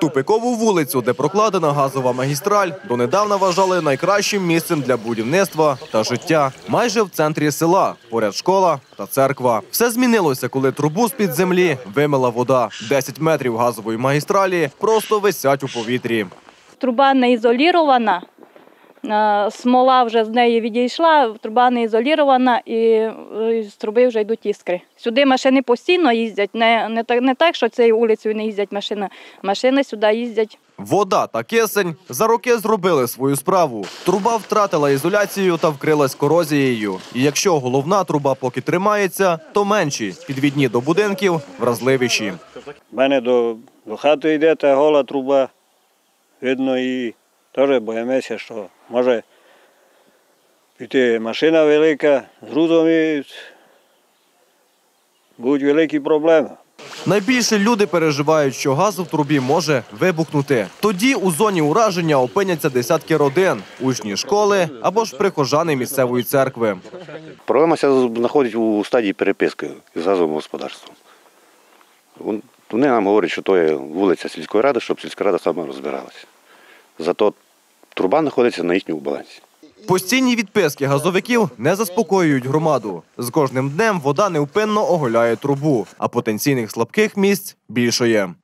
Тупикову вулицю, де прокладена газова магістраль, донедавна вважали найкращим місцем для будівництва та життя. Майже в центрі села, поряд школа та церква. Все змінилося, коли трубу з-під землі вимила вода. 10 метрів газової магістралі просто висять у повітрі. Труба не ізолірована, смола вже з неї відійшла, труба не ізолірована і е, з труби вже йдуть іскри. Сюди машини постійно їздять, не, не, так, не так, що цією вулицею не їздять машини. Машини сюди їздять Вода та кисень за роки зробили свою справу. Труба втратила ізоляцію та вкрилась корозією. І якщо головна труба поки тримається, то менші підвідні до будинків вразливіші. У мене до, до хати йде та гола труба. Видно і теж боїмося, що може піти машина велика з грузом і будуть великі проблеми. Найбільше люди переживають, що газ в трубі може вибухнути. Тоді у зоні ураження опиняться десятки родин, учні школи або ж прихожани місцевої церкви. Проблема знаходить у стадії переписки з газовим господарством. Вони нам говорять, що то є вулиця сільської ради, щоб сільська рада саме розбиралася. Зато труба знаходиться на їхньому балансі. Постійні відписки газовиків не заспокоюють громаду. З кожним днем вода невпинно оголяє трубу, а потенційних слабких місць більшає.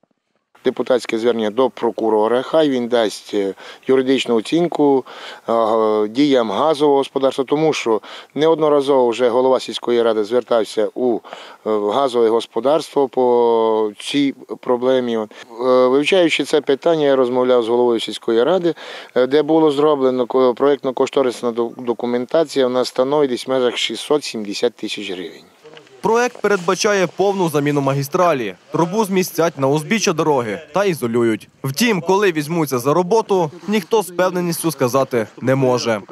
Депутатське звернення до прокурора. Хай він дасть е, юридичну оцінку е, діям газового господарства, тому що неодноразово вже голова сільської ради звертався у е, газове господарство по цій проблемі. Вивчаючи це питання, я розмовляв з головою сільської ради, де було зроблено ко- проєктно-кошторисна до- документація. Вона становить десь в межах 670 тисяч гривень. Проект передбачає повну заміну магістралі. Трубу змістять на узбіччя дороги та ізолюють. Втім, коли візьмуться за роботу, ніхто з певненістю сказати не може.